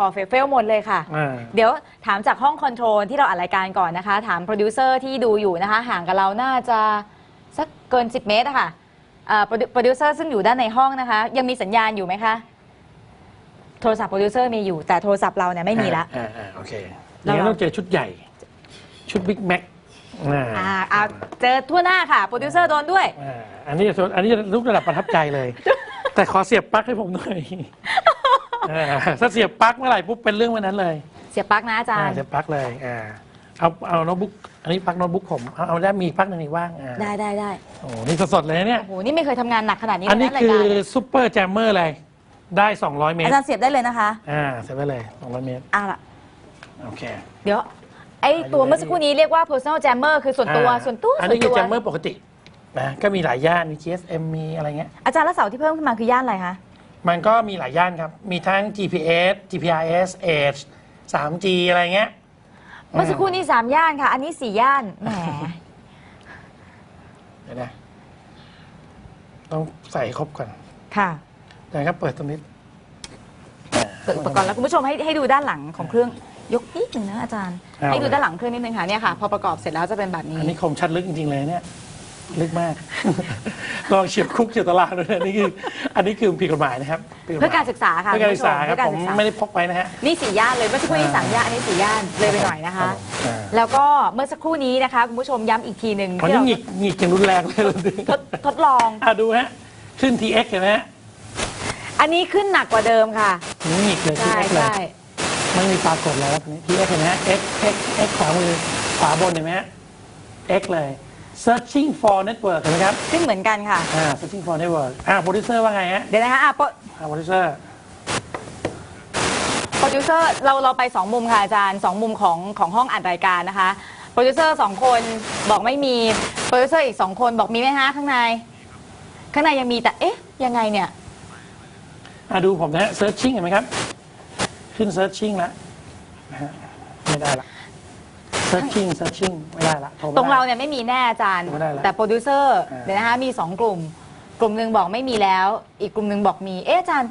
ขอเฟลเฟลหมดเลยค่ะ อ่า เดี๋ยวถามจากห้องคอนโทรลที่เราอัดรายการก่อนนะคะ ถามโปรดิวเซอร์ที่ดูอยู่นะคะ ห่างกับเราน่าจะสักเกิน 10 เมตรอะค่ะเอ่อโปรดิวโปรดิวเซอร์ซึ่งอยู่ด้านในห้องนะคะ ยังมีสัญญาณอยู่ไหมคะ โทรศัพท์โปรดิวเซอร์มีอยู่ แต่โทรศัพท์เราเนี่ยไม่มีละ อ่าอ่าโอเคแล้เดี๋วยวเราต้องเจอชุดใหญ่ ชุดบิ๊กแม็กอ่าอ่าอ่าเจอทั่วหน้าค่ะ โปรดิวเซอร์โดนด้วย อ่าอันนี้จะอันนี้จะลุกระดับประทับใจเลย แต่ขอเสียบปลั๊กให้ผมหน่อย อ่าถ้าเสียบปลั๊กเมื่อไหร่ปุ๊บเป็นเรื่องวันนั้นเลยเสียบปลั๊กนะอาจารอ่าย์ เสียบปลั๊กเลยอ่าเอาเอาโน้ตบุ๊กอันนี้ปลั๊กโน้ตบุ๊กผมเอาเอาได้มีปลั๊กหนึ่งอีกว่างอ่าได้ได้ได้โอ้โหนี่สดๆเลยนะเนี่ย โอ้โห นี่ไม่เคยทำงานหนักขนาดนี้อันนี้เลยนะรายคือการเนี่ยซูเปอร์แจมเมอร์เลยได้ 200 เมตอาร จารย์เสียบได้เลยนะคะ อ่าเสียบไปเลย 200 เมตร อะล่ะโอเคเดี๋ยว ไอตัวเมื่อสักครู่นี้เรียกว่า personal jammer คือส่วนตัวอ่าส่วนตัวอันส่วนี้นคือตัวแจมเมอร์ปกตินะก็มีหลายย่าน มี GSM มีอะไรเงี้ยอาจารย์แล้วเสาที่เพิ่มขึ้นมาคือย่านอะไรคะ มันก็มีหลายย่านครับ มีทั้ง GPS GPRS Edge 3G อะไรเงี้ย เมื่อสักครู่นี้สามย่านค่ะ อันนี้สี่ย่าน แหม เดี๋ยวนะ ต้องใส่ครบก่อนค่ะแต่ครับ เปิดตรงนี้เปิดอุปกรณ์แล้วคุณผู้ชมให้ให้ดูด้านหลังของเครื่อง ยกนิดหนึ่งนะอาจารย์เอาให้ดูด้านหลังเครื่องนิดนึงค่ะเนี่ยค่ะ พอประกอบเสร็จแล้วจะเป็นแบบนี้ อันนี้คมชัดลึกจริงๆเลยเนี่ย ลึกมากลองเฉียบคุกเฉียบตารางด้วยนะนี่คืออันนี้คือผิดกฎหมายนะครับผิดฎหมยเพื่อการศึกษาค่ะเพื่อการศึกษาณคผู้ชรับเพื่อผการมศึกษา ไม่ได้พกไปนะฮะ นี่สี่ย่านเลยเมื่อสักครู่นี้อ่าสามย่านอันนี้สี่ย่านเลยไปหน่อยนะคะอ่า แล้วก็เมื่อสักครู่นี้นะคะคุณผู้ชมย้ำอีกทีหนึ่งมันที่ยัเรางหงิกหงิกอย่างรุนแรงเลยทดทดลอง อะดูฮะ ขึ้น TX เห็นไหมฮะอันนี้ขึ้นหนักกว่าเดิมค่ะนี่หงิกเลย ใช่ TX เลยใช่ไม่มีปรากฏแล้วครับนี่ TX เห็นไหมฮะ X X X ขวามือขวาบนเห็นไหมฮะ X เลย searching for network เห็นไหมครับขึ้นเหมือนกันค่ะ อ่า searching for network อ่า producer ว่าไงฮะเดี๋ยวนะคะอะโปรอ่า producer โปรดิวเซอร์เราเราไปสองมุมค่ะอาจารย์สองมุมของของห้องอัดรายการนะคะ โปรดิวเซอร์สองคนบอกไม่มี โปรดิวเซอร์อีกสองคนบอกมีไหมฮะข้างใน ข้างในยังมีแต่เอ๊ะยังไงเนี่ย อ่าดูผมนะฮะ searching เห็นไหมครับ ขึ้น searching แล้วนะฮะไม่ได้ละ searching searching ไม่ได้ละโทไม่ตรงได้เราเนี่ยไม่มีแน่อาจารย์ ไม่ได้แล้วแต่โปรดิวเซอร์อ่า เดี๋ยวนะคะมีสองกลุ่ม กลุ่มหนึ่งบอกไม่มีแล้ว อีกกลุ่มหนึ่งบอกมีเอ๊ะอาจารย์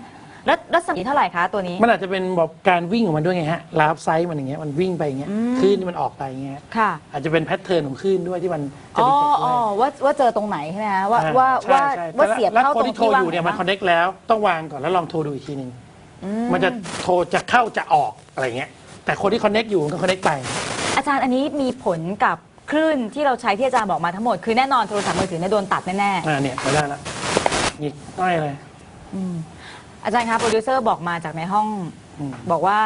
รัรัศมีเท่าไหร่คะตัวนี้ มันอาจจะเป็นแบบการวิ่งของมันด้วยไงฮะลาฟไซส์มันอย่างเงี้ยมันวิ่งไปอย่างเงี้ยคลื่นที่มันออกไปอย่างเงี้ยค่ะอาจจะเป็นแพทเทิร์นของคลื่นด้วยที่มันจะอ๋อดีเทคด้อ๋วอยว่าว่าเจอตรงไหนใช่ไหมคะว่าอ่ว่าใช่ว่าใช่ว่าเสียบแล้วเข้าคตนรงที่โทรที่อว่างยู่เนี่ยไหมันคอนเน็กแล้วต้องวางก่อนแล้วลองโทรดูอีกทีหนึ่งมันจะโทรจะเข้าจะออกอะไรเงี้ยแต่คนที่คอนเน็กอยู่มันก็คอนเน็กไป อาจารย์อันนี้มีผลกับคลื่นที่เราใช้ที่อาจารย์บอกมาทั้งหมด คือแน่นอนโทรศัพท์มือถือเนี่ยโดนตัดแน่อ่าเนี่ยไม่ได้ละหยิกน้อยเลยๆอืมอาจารย์คะโปรดิวเซอร์บอกมาจากในห้อง อืม บอกว่า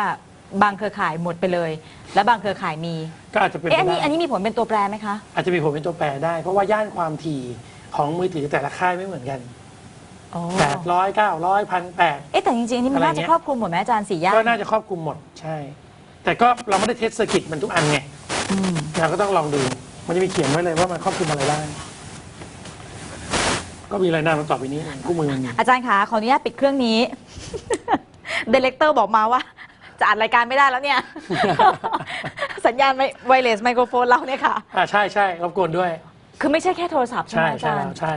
บางเครือข่ายหมดไปเลย และบางเครือข่ายมีก็อาจจะเป็นเอ๊ะไปอันนี้ได้อันนี้มีผลเป็นตัวแปรไหมคะ อาจจะมีผลเป็นตัวแปรได้ เพราะว่าย่านความถี่ของมือถือแต่ละค่ายไม่เหมือนกันอ๋อแปดร้อยเก้าร้อยพันแปด เอ๊ะแต่จริงๆอันนี่มันอะไรน่าจะเงี้ยครอบคลุมหมดไหมอาจารย์สี่ย่านก็น่าจะครอบคลุมหมดใช่ แต่ก็เราไม่ได้เทสเซอร์กิตมันทุกอันไงอืมเราก็ต้องลองดู มันจะมีเขียนไว้เลยว่ามันครอบคลุมอะไรได้ก็มีรายหน้ามันต่อไปนี้คู่มือมันมีอาจารย์คะขออนุญาตปิดเครื่องนี้เดเลกเตอร์บอกมาว่า จะอัดรายการไม่ได้แล้วเนี่ย สัญญาณไวเลสไมโครโฟนเราเนี่ยค่ะอ่าใช่ใช่รบกวนด้วย คือไม่ใช่แค่โทรศัพท์ใช่ไหใช่มอาใช่จารย์ใช่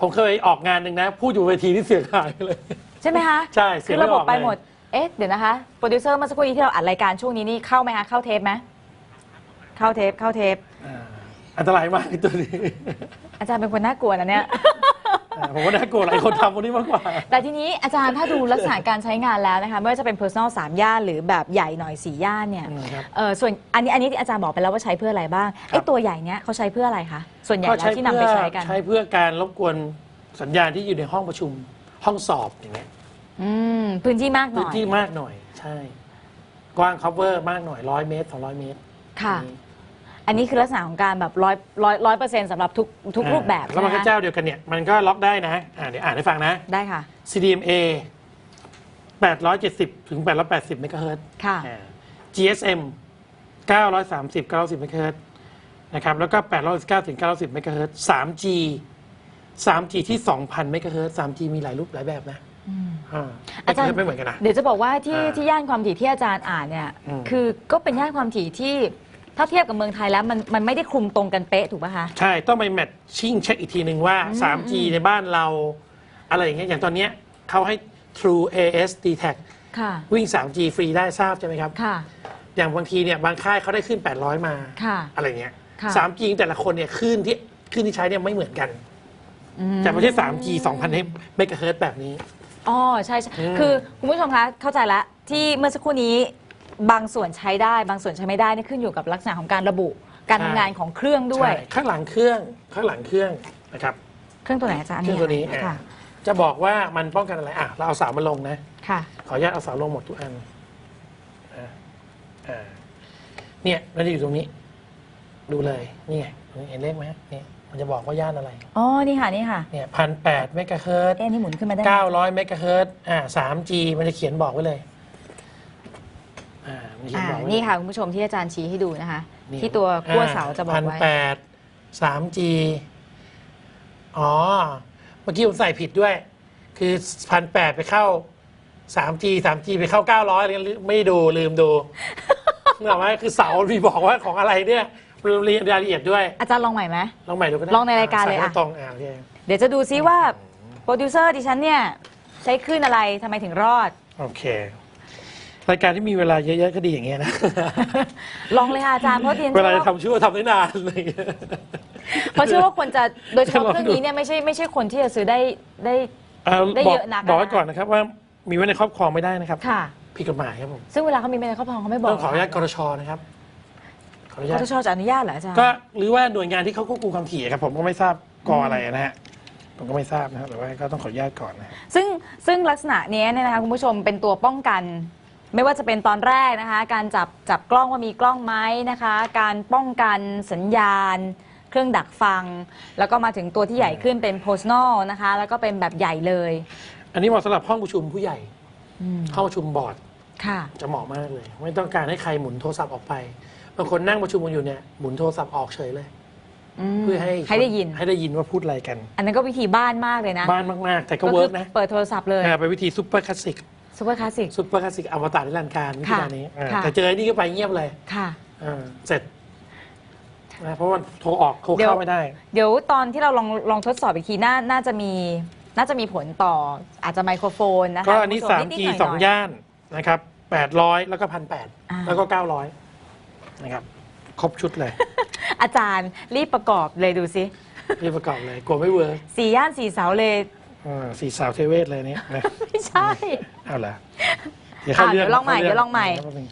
ผมเคยออกงานหนึ่งนะ พูดอยู่เวทีที่เสียงหายไปเลย ใช่ไหมคะ ใช่ เสีคืยงอไม่ระบบออกไปเลยหมด เอ๊ะ เดี๋ยวนะคะ โปรดิวเซอร์เมื่อสักครู่นี้ที่เราอัดรายการช่วงนี้นี่เข้าไหมคะ เข้าเทปไหมเข้าเทป เข้าเทป อ่าอันตรายมากไอ้ตัวนี้อาจารย์เป็นคนน่ากลัวนะเนี่ย อ่าผมว่าน่ากลัวหลายคนทำคนนี้มากกว่า แต่ทีนี้อาจารย์ถ้าดูลักษณะการใช้งานแล้วนะคะไม่ว่าจะเป็น personal 3 ย่านหรือแบบใหญ่หน่อย 4 ย่านเนี่ยอืมครับเออส่วนอันนี้อันนี้ที่อาจารย์บอกไปแล้วว่าใช้เพื่ออะไรบ้างไอ้ตัวใหญ่เนี้ยเขาใช้เพื่ออะไรคะส่วนใหญ่แล้วที่นำไปใช้กัน ใช้เพื่อการรบกวนสัญญาณที่อยู่ในห้องประชุมห้องสอบอย่างเงี้ย อืมพื้นที่มากหพื้น่นอย ที่มากหน่อย ใช่ กว้าง cover มากหน่อยร้อยเมตรสองร้อยเมตรค่ะ นี่อันนี้คือลักษณะของการแบบร้อยร้อยร้อยเปอร์เซ็นต์สำหรับทุกทุกรูปแบบแล้วมันก็ใช่ไหมคะเจ้าเดียวกันเนี่ย มันก็ล็อกได้นะอ่าเดี๋ยวอ่านให้ฟังนะ ได้ค่ะ CDMA 870 ถึง 880เมกะเฮิรตซ์ค่ะ อ่า GSM 930 90เมกะเฮิรตซ์นะครับ แล้วก็819ถึง90เมกะเฮิรตซ์ 3G 3G ที่ 2,000เมกะเฮิรตซ์ 3G มีหลายรูปหลายแบบนะ อ่าอาจารย์เมกะเฮิตซ์ไม่เหมือนกันนะ เดี๋ยวจะบอกว่าที่อ่าที่ย่านความถี่ที่อาจารย์อ่านเนี่ย อืม คือก็เป็นย่านความถี่ที่ถ้าเทียบกับเมืองไทยแล้วมันมันไม่ได้คลุมตรงกันเป๊ะถูกป่ะคะ ใช่ ต้องไปแมทชิ่งเช็คอีกทีหนึ่งว่า 3G ในบ้านเราอะไรอย่างเงี้ยอย่างตอนเนี้ยเขาให้ True AS d t a c ค่ะ วิ่ง 3G ฟรีได้ทราบใช่ไหมครับ ค่ะ อย่างบางทีเนี่ยบางค่ายเขาได้ขึ้น 800 มาค่ะอะไรเงี้ย ค่ะ 3G แต่ละคนเนี่ยขึ้นที่ขึ้นที่ใช้เนี่ยไม่เหมือนกัน อืมแต่ไม่ใช่ 3G 2,000เมกะเฮิรตซ์แบบนี้ อ๋อใช่ใช่อืมคือคุณผู้ชมคะเข้าใจแล้วที่เมื่อสักครู่นี้บางส่วนใช้ได้ บางส่วนใช้ไม่ได้นี่ขึ้นอยู่กับลักษณะของการระบุ การทำงานของเครื่องด้วย ใช่ข้างหลังเครื่องข้างหลังเครื่องนะครับ เครื่องตัวไหนอาจารย์เครื่องตัวนี้ค่ะอะจะบอกว่ามันป้องกันอะไรอะเราเอาเสามาลงนะ ค่ะ ขออนุญาตเอาเสาลงหมดทุกอันอะอ่าเนี่ยมันจะอยู่ตรงนี้ ดูเลย นี่ไงเห็นเลขไหมเนี่ย มันจะบอกว่าย่านอะไรอ๋อ นี่ค่ะ นี่ค่ะเนี่ยพันแปดเมกะเฮิรตซ์เอ๊ะนี่หมุนขึ้นมาได้ไหมเก้าร้อยเมกะเฮิรตซ์อ่าสามจีมันจะเขียนบอกไว้เลยอ่ามันเขียนอ่าบอกไว้นี่ค่ะคุณผู้ชมที่อาจารย์ชี้ให้ดูนะคะนี่ที่ตัวขั้วเสาจะบอกพันไว้ แปดสามจีอ๋อ เมื่อกี้ผมใส่ผิดด้วย คือพันแปดไปเข้าสามจีสามจีไปเข้าเก้าร้อยไม่ดูลืมดูนึกออกไหมคือเสามีบอกว่าของอะไรเนี่ยลืม เรียนรายละเอียดด้วย อาจารย์ลองใหม่ไหม ลองใหม่ดูก็ได้ลองในรายการเลยใส่ให้อะตรงอ่าโอเคเดี๋ยวจะดูซิว่าโปรดิวเซอร์ดิฉันเนี่ยใช้คลื่นอะไรทำไมถึงรอด โอเค รายการที่มีเวลาเยอะๆก็ดีอย่างเงี้ยนะ ลองเลยค่ะอาจารย์เพราะดิฉันเวเชื่อลาจะว่าทำชั่วทำได้นานเลยเพราะเชื่อว่าคนจะโดยเฉพาะลองเครื่องดูนี้เนี่ยไม่ใช่ไม่ใช่คนที่จะซื้อได้ได้อ่าได้บอกเยอะนักบอกไว้อะก่อนนะครับว่ามีไว้ในครอบครองไม่ได้นะครับค่ะ ผิดกฎหมายครับผมซึ่งเวลาเขามีในครอบครองเขาไม่บอกต้องขออนุญาตกรชนะครับข ออนุกญาต ทชจะอนุญาตเหรออาจารย์ ก็หรือว่าหน่วยงานที่เขาควบคุมความถี่ครับผมก็ไม่ทราบกออะไรนะฮะผมก็ไม่ทราบนะครับแต่ว่าก็ต้องขออนุญาตก่อนนะฮะ ซึ่งซึ่งลักษณะเนี้ยเนี่ยนะคะคุณผู้ชมเป็นตัวป้องกัน ไม่ว่าจะเป็นตอนแรกนะคะ การจับจับกล้องว่ามีกล้องไหมนะคะ การป้องกันสัญญาณ เครื่องดักฟัง แล้วก็มาถึงตัวที่ใหญ่ขึ้นเป็น personal นะคะ แล้วก็เป็นแบบใหญ่เลยอันนี้เหมาะสำหรับห้องประชุมผู้ใหญ่ อืมห้องประชุมบอร์ดค่ะ จะเหมาะมากเลย ไม่ต้องการให้ใครหมุนโทรศัพท์ออกไป บางคนนั่งประชุมกันอยู่เนี่ยหมุนโทรศัพท์ออกเฉยเลย มเพื่อให้ให้ได้ยิน ให้ได้ยินว่าพูดอะไรกัน อันนั้นก็วิธีบ้านมากเลยนะบ้านมากๆ แต่ก็ก็เวิคืร์กนะเปิดโทรศัพท์เลยอ่าเป็นวิธีซุปเปอร์คลาสสิกซูเปอร์คลาสสิก ซุปเปอร์คลาสสิกอวตารนิรันดร์การวิธีการนี้อ่าค่ะ แต่เจอไอ้นี่ก็ไปเงียบเลยค่ะ อ่าเสร็จนะเพราะว่าโทรออกโทรเดี๋ยว เข้าไม่ได้ เดี๋ยวตอนที่เราลองลองทดสอบอีกทีน่าน่าจะมีน่าจะมีผลต่ออาจจะไมโครโฟนนะคะก็อันนี้ คุณผู้ช 3G นิดๆหสน่องยๆย่านนะครับ800 แล้วก็พันแปดอ่าแล้วก็ 900 นะครับ ครบชุดเลย อาจารย์รีบประกอบเลยดูสิรีบประกอบเลยกลัวไม่เวิร์กสี่ย่านสี่เสาเลยอ่าสี่สาวเทเวศเลยเนี่ยนะไม่ใช่ เอาละเดี๋ยวเข้าอะเรื่องเดี๋ยวลองใหม่ข้าเดี๋ยวลองใหม่แป๊บนึง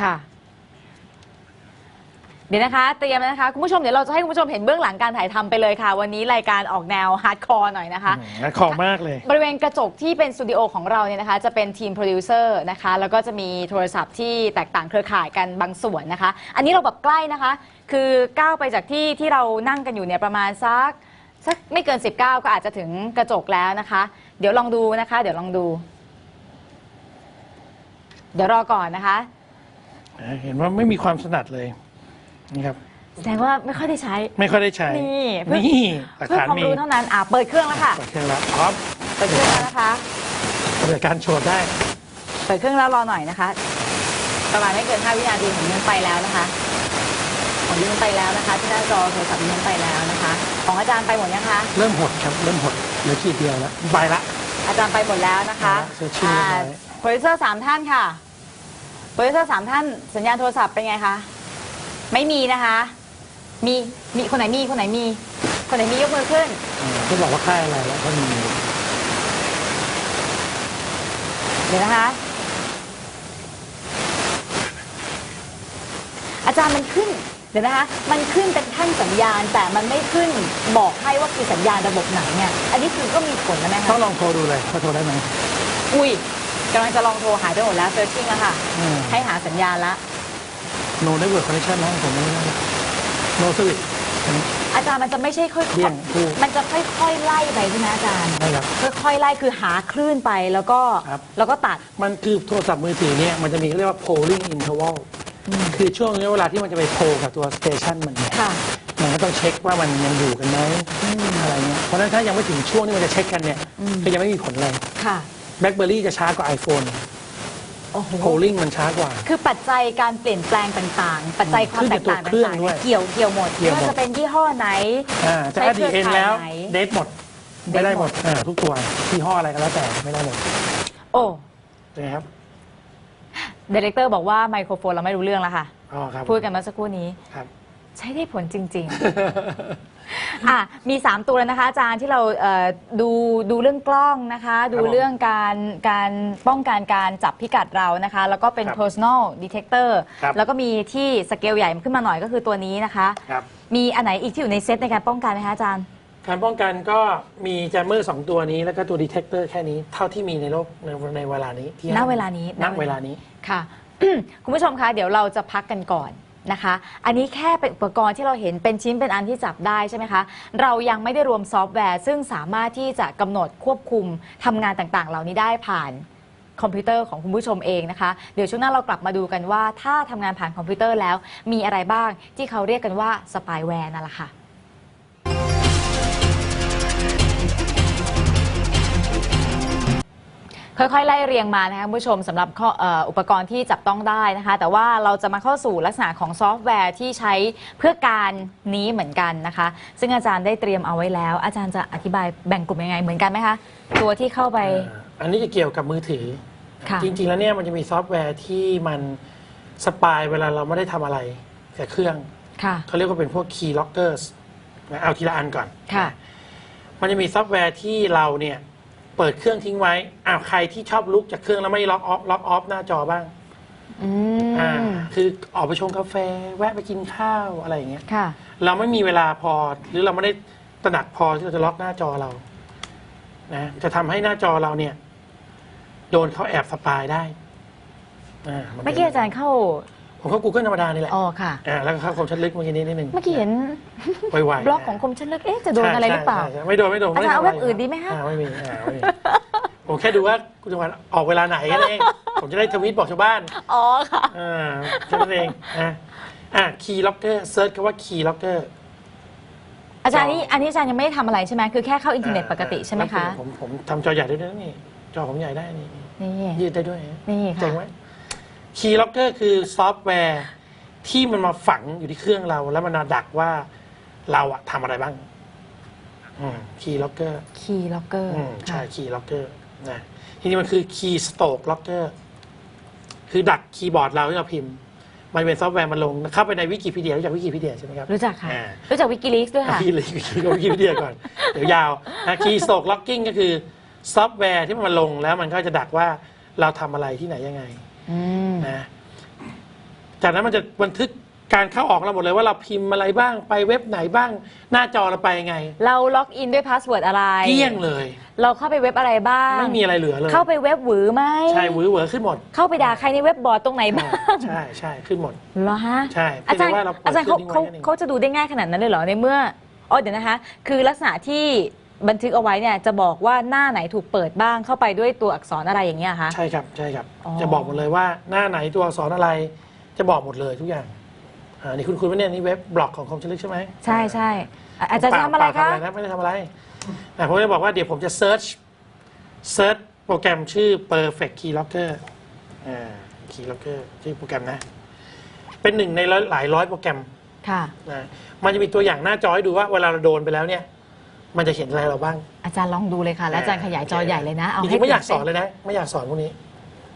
ค่ะ เดี๋ยวนะคะเตรียมนะคะคุณผู้ชมเดี๋ยวเราจะให้คุณผู้ชมเห็นเบื้องหลังการถ่ายทำไปเลยค่ะ วันนี้รายการออกแนวฮาร์ดคอร์หน่อยนะคะอืมงั้นขอมากเลย บริเวณกระจกที่เป็นสตูดิโอของเราเนี่ยนะคะจะเป็นทีมโปรดิวเซอร์นะคะ แล้วก็จะมีโทรศัพท์ที่แตกต่างเครือข่ายกันบางส่วนนะคะ อันนี้เราแบบใกล้นะคะ คือก้าวไปจากที่ที่เรานั่งกันอยู่เนี่ยประมาณสักสักไม่เกิน 19 ก็อาจจะถึงกระจกแล้วนะคะ เดี๋ยวลองดูนะคะ เดี๋ยวลองดู เดี๋ยวรอก่อนนะคะ เห็นว่าไม่มีความถนัดเลย นี่ครับ แสดงว่าไม่ค่อยได้ใช้ ไม่ค่อยได้ใช้ นี่เพื่อนี่หลักเพื่อฐานความมีรู้เท่านั้น อะ เปิดเครื่องแล้วค่ะ เปิดเครื่องแล้วพร้อมเปิดเครื่องแล้วนะคะปฏิบัติการโชว์ได้ เปิดเครื่องแล้วรอหน่อยนะคะ ประมาณไม่เกิน 5 วินาทีของเงินไปแล้วนะคะ ของดิฉันไปแล้วนะคะ ที่หน้าจอโทรศัพท์ดิฉันไปแล้วนะคะ ของอาจารย์ไปหมดยังคะ เริ่มหดครับ เริ่มหดเหลือขีดเดียวแล้วไปละ อาจารย์ไปหมดแล้วนะคะเซ็นชื่อเรียบร้อยโปรดิวเซอร์สามท่านค่ะ โปรดิวเซอร์สามท่านสัญญาณโทรศัพท์เป็นไงคะ ไม่มีนะคะ มีมีคนไหนมีคนไหนมี คนไหนมียกมือขึ้นอ่าเขาบอกว่าค่ายอะไรแล้วก็มีเดี๋ยวนะคะ อาจารย์มันขึ้น เดี๋ยวนะคะ มันขึ้นเป็นแท่งสัญญาณ แต่มันไม่ขึ้นบอกให้ว่าคือสัญญาณระบบไหนเนี่ย อันนี้คือก็มีผลแล้วไหมต้อคะงลองโทรดูเลยว่าโทรได้ไหมอุ้ยกำลังจะลองโทรหายไปหมดแล้วเซิร์ชชิ่งแล้วค่ะ อืมให้หาสัญญาณละ no network connection นะผมไม่ได้ no service อันนี้อาจารย์มันจะไม่ใช่ค่อยเลี่ยงถูกๆมันจะค่อยๆไล่ไปใช่ไหมอาจารย์ได้ครับค่อยๆไล่คือหาคลื่นไปแล้วก็ครับ แล้วก็ตัด มันคือโทรศัพท์มือถือเนี่ยมันจะมีเขาเรียกว่า polling interval คือช่วงนี้เวลาที่มันจะไปโพลกับตัวสเตชันมันเนี่ยค่ะ มันก็ต้องเช็คว่ามันยังอยู่กันไหมอะไรเงี้ยเพราะฉะนั้นถ้ายังไม่ถึงช่วงที่มันจะเช็คกันเนี่ยอืมก็ยังไม่มีผลอะไรค่ะ BlackBerry จะช้ากว่า iPhone โอ้โห polling มันช้ากว่า คือปัจจัยการเปลี่ยนแปลงต่างๆ ปัจจัยความขึ้นแตอยู่กต่างตัวเครื่องต่างๆด้วยเนี่ยเกี่ยวเกี่ยวหมดเกี่ยวหมด ว่าจะเป็นยี่ห้อไหน อ่าจะใช้อดีตเองแล้วเครือข่ายไหนเดทหมด ไม่ได้หมดอ่าทุกตัวที่ห้ออะไรก็แล้วแต่ไม่ได้หมดโอ้นะครับดีเลกเตอร์บอกว่าไมโครโฟนเราไม่รู้เรื่องแล้วค่ะ อ๋อครับพูดกันเมื่อสักครู่นี้ ครับ ใช้ได้ผลจริง ๆ อะมี 3 ตัวแล้วนะคะอาจารย์ที่เราเอ่อดูดูเรื่องกล้องนะคะ ดูผมเรื่องการการป้องกันการจับพิกัดเรานะคะ แล้วก็เป็น ครับ personal detector ครับ แล้วก็มีที่สเกลใหญ่ขึ้นมาหน่อยก็คือตัวนี้นะคะ ครับมีอันไหนอีกที่อยู่ในเซตในการป้องกันไหมคะอาจารย์ การป้องกันก็มีแจมเมอร์สองตัวนี้แล้วก็ตัวดีเทคเตอร์แค่นี้เท่าที่มีในโลกในในเวลานี้ที่ณเวลานี้ ณเวลานี้ ค่ะ คุณผู้ชมคะเดี๋ยวเราจะพักกันก่อน นะคะ อันนี้แค่เป็นอุปกรณ์ที่เราเห็นเป็นชิ้นเป็นอันที่จับได้ใช่ไหมคะ เรายังไม่ได้รวมซอฟต์แวร์ ซึ่งสามารถที่จะกำหนดควบคุมทำงานต่างๆ เหล่านี้ได้ผ่านคอมพิวเตอร์ของคุณผู้ชมเองนะคะ เดี๋ยวช่วงหน้าเรากลับมาดูกันว่า ถ้าทำงานผ่านคอมพิวเตอร์แล้ว มีอะไรบ้างที่เขาเรียกกันว่าสปายแวร์นั่นแหละค่ะ ค่อยๆ ไล่เรียงมานะคะคุณผู้ชมสำหรับข้อเอ่ออุปกรณ์ที่จับต้องได้นะคะ แต่ว่าเราจะมาเข้าสู่ลักษณะของซอฟต์แวร์ที่ใช้เพื่อการนี้เหมือนกันนะคะ ซึ่งอาจารย์ได้เตรียมเอาไว้แล้ว อาจารย์จะอธิบายแบ่งกลุ่มยังไงเหมือนกันไหมคะตัวที่เข้าไป อ่าอันนี้จะเกี่ยวกับมือถือ ค่ะ จริง ๆ แล้วเนี่ยมันจะมีซอฟต์แวร์ที่มันสปายเวลาเราไม่ได้ทำอะไรกับเครื่องค่ะเขาเรียกว่าเป็นพวก key lockers นะเอาทีละอันก่อน ค่ะ มันจะมีซอฟต์แวร์ที่เราเนี่ย เปิดเครื่องทิ้งไว้อ้าวใครที่ชอบลุกจากเครื่องแล้วไม่ล็อกออฟล็อกออฟหน้าจอบ้างอือ่ามคือออกไปชงกาแฟ แวะไปกินข้าวอะไรอย่างเงี้ย ค่ะ เราไม่มีเวลาพอหรือเราไม่ได้ตระหนักพอที่เราจะล็อกหน้าจอเรานะจะทำให้หน้าจอเราเนี่ย โดนเขาแอบสปายได้อ่านป็น เมื่อกี้อาจารย์เข้า ผมเข้า Google ธรรมดานี่แหละอ๋อค่ะ อ่าแล้วก็เข้าคมชัดลึกเมื่อกี้นี้นิดนึงเมื่อกี้เห็นไวๆบล็อกของคมชันลึกเอ๊ะจะโดนอะไรหรือเปล่า ใช่ใช่ใช่ไม่โดนไม่โดนอาจารย์เอาไม่เว็ได้บอื่นดีไหมคะอ่าไม่มีอ่าไม่มีผมแค่ดูว่าคุณจังหวัดออกเวลาไหนกันเอง ผมจะได้ทวีตบอกชาวบ้าน อ๋อค่ะ อ่าแค่นั้นเองนะอ่าคีย์ล็อกเกอร์เซิร์ชคำว่าคีย์ล็อกเกอร์ อาจารย์นี่อันนี้อาจารย์ยังไม่ได้ทำอะไรใช่ไหมคือแค่เข้าอินเทอร์เน็ตปกติใช่ไหมคะ ผมผมทำจอใหญ่ได้ด้วยนะนี่ จอผมใหญ่ได้นี่นี่ยืดได้ด้วยนี่เจ๋ค่ะงไหม คีย์ล็อกเกอร์คือซอฟต์แวร์ที่มันมาฝังอยู่ที่เครื่องเรา แล้วมันมาดักว่าเราอะทำอะไรบ้างคีย์ล็อกเกอร์คีย์ล็อกเกอร์ใช่คีย์ล็อกเกอร์นะทีนี้มันคือคีย์สโตกล็อกเกอร์คือดักคีย์บอร์ดเราที่เราพิมพ์ มันเป็นซอฟต์แวร์มันลงเข้าไปในวิกิพีเดียรู้จักวิกิพีเดียใช่ไหมครับรู้จักค่ะอ่ารู้จักวิกิลีกด้วยค่ะพี่เลยพี่ก็พี่เดียก่อน เดี๋ยวยาวนะคีย์สโตกล็อกกิ้งก็คือซอฟต์แวร์ที่มันมาลงแล้วมันก็จะดักว่าเราทำอะไรที่ไหนยังไง อืมนะจากนั้นมันจะบันทึกการเข้าออกเราหมดเลยว่าเราพิมพ์อะไรบ้างไปเว็บไหนบ้าง หน้าจอเราไปยังไงเราล็อกอินด้วยพาสเวิร์ดอะไร เกลี้ยงเลย เราเข้าไปเว็บอะไรบ้าง ไม่มีอะไรเหลือเลยเข้าไปเว็บหวือไหมใช่หวือเหวอขึ้นหมด เข้าไปด่าใครในเว็บบอร์ดตรงไหนบ้างใช่ใช่ขึ้นหมดเหรอฮะใช่อาจารย์เพียงแต่ว่าเราเปิดอาจารย์เขาเครื่เขาองทิ้งไว้แค่นั้นเองเขาจะดูได้ง่ายขนาดนั้นเลยเหรอในเมื่ออ๋อเดี๋ยวนะคะ คือลักษณะที่ บันทึกเอาไว้เนี่ยจะบอกว่าหน้าไหนถูกเปิดบ้างเข้าไปด้วยตัวอักษรอะไรอย่างเงี้ยคะ ใช่ครับใช่ครับอ๋อ จะบอกหมดเลยว่าหน้าไหนตัวอักษรอะไรจะบอกหมดเลยทุกอย่างอ่านี่คุณคุณไม่เนี่ยนี่เว็บบล็อกของคอมชลึกใช่ไหมใช่ใช่อะอาจารย์จะทำอะไรเปล่าคะเปล่าทำอะไรนะไม่ได้ทำอะไรแต่ผมจะบอกว่าเดี๋ยวผมจะเซิร์ชเซิร์ชโปรแกรมชื่อ perfect key locker อ่า key locker ชื่อโปรแกรมนะ เป็นหนึ่งในร้อยหลายร้อยโปรแกรมค่ะ นะมันจะมีตัวอย่างหน้าจอให้ดูว่าเวลาเราโดนไปแล้วเนี่ย มันจะเห็นอะไรเราบ้าง อาจารย์ลองดูเลยค่ะ แล้วอาจารย์ขยายจอใหญ่เลยนะ เอาจให้ริงๆไม่อยากสตื่อนเลยนะ ไม่อยากสอนพวกนี้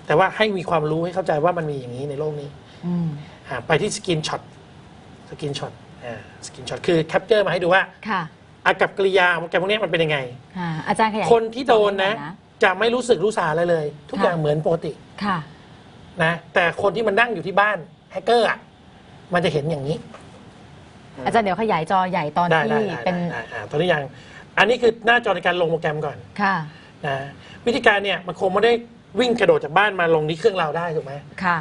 แต่ว่าให้มีความรู้ให้เข้าใจว่ามันมีอย่างนี้ในโลกนี้อืมอ่าไปที่สกินช็อตสกินช็อตอ่าสกินช็อตคือแคปเจอร์มาให้ดูว่าค่ะอากับกริยาของโปรแกรมพวกนี้มันเป็นยังไง อ่าอาจารย์ขยายคนที่โดนนะจอให้หอยจะไม่รู้สึกรู้สาอะไรเลย ทุกค่ะอย่างเหมือนปกติค่ะ นะ แต่คนที่มันนั่งอยู่ที่บ้านแฮกเกอร์อะมันจะเห็นอย่างนี้ อาจารย์เดี๋ยวขยายจอใหญ่ตอนได้ที่ได้ได้เป็นได้อ่าตอนนี้ยังอันนี้คือหน้าจอในการลงโปรแกรมก่อนค่ะนะวิธีการเนี่ยมันคงไม่ได้วิ่งกระโดดจากบ้านมาลงที่เครื่องเราได้ถูกไหม ค่ะ